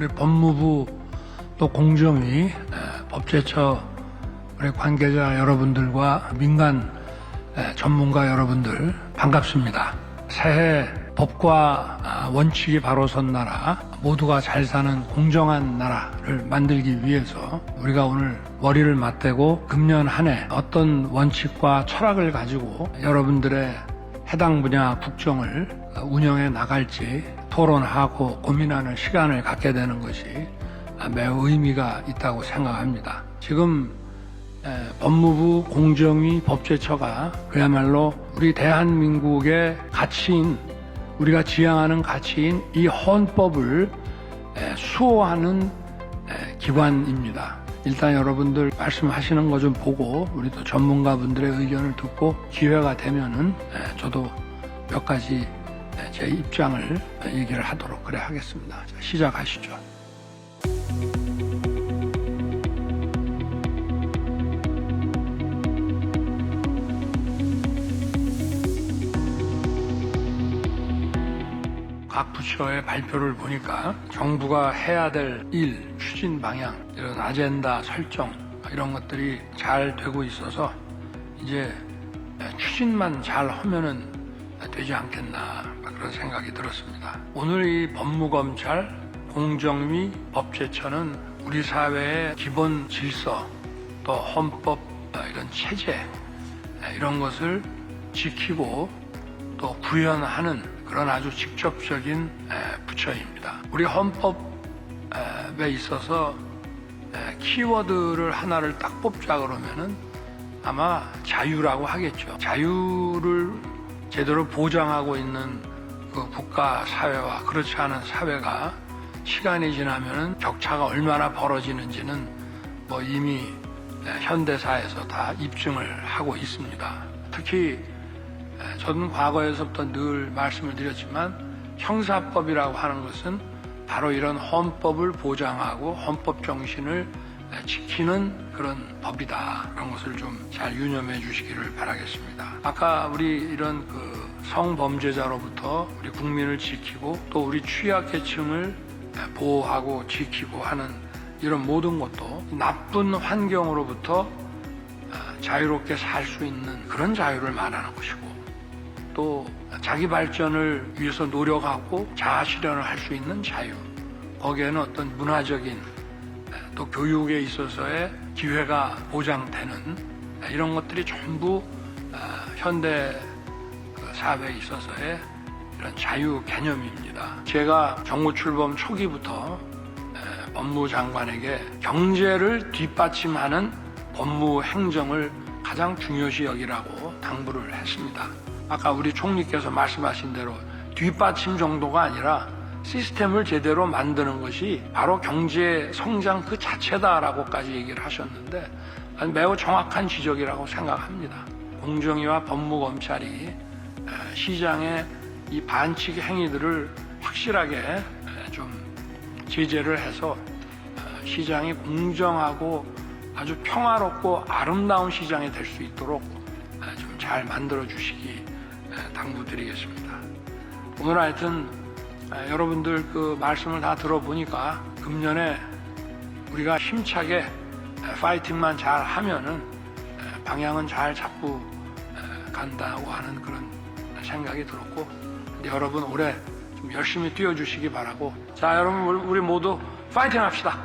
우리 법무부 또 공정위, 에, 법제처 우리 관계자 여러분들과 민간 에, 전문가 여러분들 반갑습니다. 새해 법과 아, 원칙이 바로 선 나라, 모두가 잘 사는 공정한 나라를 만들기 위해서 우리가 오늘 머리를 맞대고 금년 한 해 어떤 원칙과 철학을 가지고 여러분들의 해당 분야 국정을 운영해 나갈지 토론하고 고민하는 시간을 갖게 되는 것이 매우 의미가 있다고 생각합니다. 지금 에, 법무부 공정위 법제처가 그야말로 우리 대한민국의 가치인 우리가 지향하는 가치인 이 헌법을 에, 수호하는 에, 기관입니다. 일단 여러분들 말씀하시는 거 좀 보고 우리 또 전문가분들의 의견을 듣고 기회가 되면은 에, 저도 몇 가지 에, 제 입장을 얘기를 하도록 그래 하겠습니다. 자, 시작하시죠. 각 부처의 발표를 보니까 정부가 해야 될 일, 추진 방향, 이런 아젠다 설정, 이런 것들이 잘 되고 있어서 이제 추진만 잘 하면은 되지 않겠나 그런 생각이 들었습니다. 오늘 이 법무검찰, 공정위, 법제처는 우리 사회의 기본 질서, 또 헌법 이런 체제 이런 것을 지키고 또 구현하는 그런 아주 직접적인 에, 부처입니다. 우리 헌법에 있어서 에, 키워드를 하나를 딱 뽑자 그러면은 아마 자유라고 하겠죠. 자유를 제대로 보장하고 있는 그 국가 사회와 그렇지 않은 사회가 시간이 지나면은 격차가 얼마나 벌어지는지는 뭐 이미 에, 현대사에서 다 입증을 하고 있습니다. 특히 에, 저는 과거에서부터 늘 말씀을 드렸지만 형사법이라고 하는 것은 바로 이런 헌법을 보장하고 헌법 정신을 에, 지키는 그런 법이다. 그런 것을 좀 잘 유념해 주시기를 바라겠습니다. 아까 우리 이런 그 성범죄자로부터 우리 국민을 지키고 또 우리 취약계층을 에, 보호하고 지키고 하는 이런 모든 것도 나쁜 환경으로부터 아, 자유롭게 살 수 있는 그런 자유를 말하는 것이고 또 자기 발전을 위해서 노력하고 자아 실현을 할 수 있는 자유 거기에는 어떤 문화적인 또 교육에 있어서의 기회가 보장되는 이런 것들이 전부 아, 현대 그 사회에 있어서의 이런 자유 개념입니다. 제가 정부 출범 초기부터 에, 법무 장관에게 경제를 뒷받침하는 법무 행정을 가장 중요시 여기라고 당부를 했습니다. 아까 우리 총리께서 말씀하신 대로 뒷받침 정도가 아니라 시스템을 제대로 만드는 것이 바로 경제 성장 그 자체다라고까지 얘기를 하셨는데 매우 정확한 지적이라고 생각합니다. 공정위와 법무검찰이 에, 시장의 이 반칙 행위들을 확실하게 에, 좀 제재를 해서 어, 시장이 공정하고 아주 평화롭고 아름다운 시장이 될 수 있도록 좀 잘 만들어 주시기 에, 당부드리겠습니다. 오늘 하여튼 에, 여러분들 그 말씀을 다 들어보니까 금년에 우리가 힘차게 에, 파이팅만 잘 하면은 에, 방향은 잘 잡고 에, 간다고 하는 그런 생각이 들었고 여러분 올해 좀 열심히 뛰어주시기 바라고 자 여러분 우리 모두 파이팅 합시다.